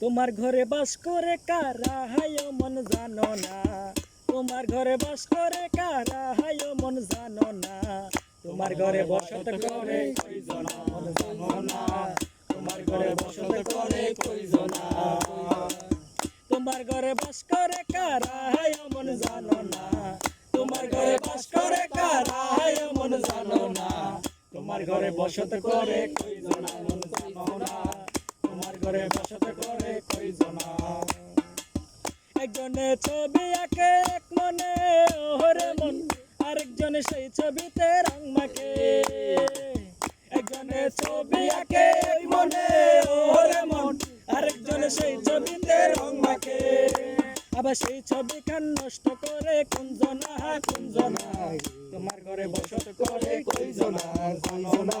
তোমার ঘরে বাস করে কারা? হায় মন জানো না। তোমার ঘরে বাস করে কারা? হায় মন জানো না। তোমার ঘরে বসত করে মন জানো না তোমার ঘরে বসত করে কইজনা। তোমার ঘরে বাস করে কারা? হায় মন জানো না। তোমার ঘরে বাস করে কারা? হায় মন জানো না। তোমার ঘরে বসত করে কইজনা। মন জানো একজনে ছবি আঁকে, এক মনে ওহরে মন। আরেকজনে সেই ছবিতে রং মাখে। একজনে ছবি আঁকে এক মনে ওহরে মন। আরেকজনে সেই ছবিতে রং মাখে। আবার সেই ছবি খান নষ্ট করে কুঞ্জনা কুঞ্জনা তোমার ঘরে বসত করে কইজনা কইজনা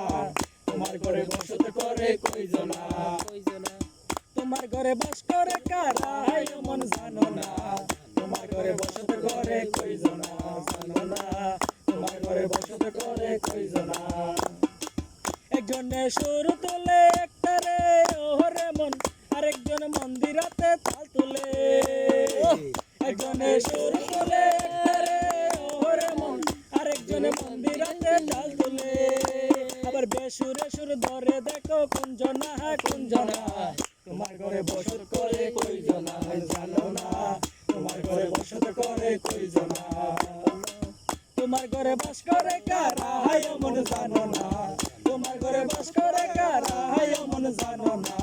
তোমার ঘরে বসত করে কইজনা। তোমার ঘরে বাস করে কারা মন জানো না। তোমার ঘরে বসত করে কইজনা জানো না। তোমার ঘরে বসত করে কইজনা। একজনে সুর তুলে একটারে ওহরে মন। আরেকজন মন্দিরাতে তাল তুলে। একজনে সুর তুলে একটারে ওহরে মন। আরেকজনে মন্দিরাতে তাল তুলে আবার বেসুরে সুর ধরে, দেখো তোমার ঘরে বসত করে কইজনা জানো না। তোমার ঘরে বসত করে কইজনা তোমার ঘরে বাস করে কারা, হায় মন জানো না। তোমার ঘরে বাস করে কারা, হায় মন জানো না।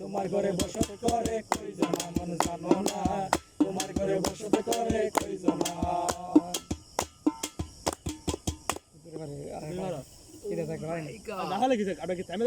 তোমার ঘরে বসত করে কইজনা মন জানো না। তোমার ঘরে বসত করে কইজনা তাহলে কি আমরা কি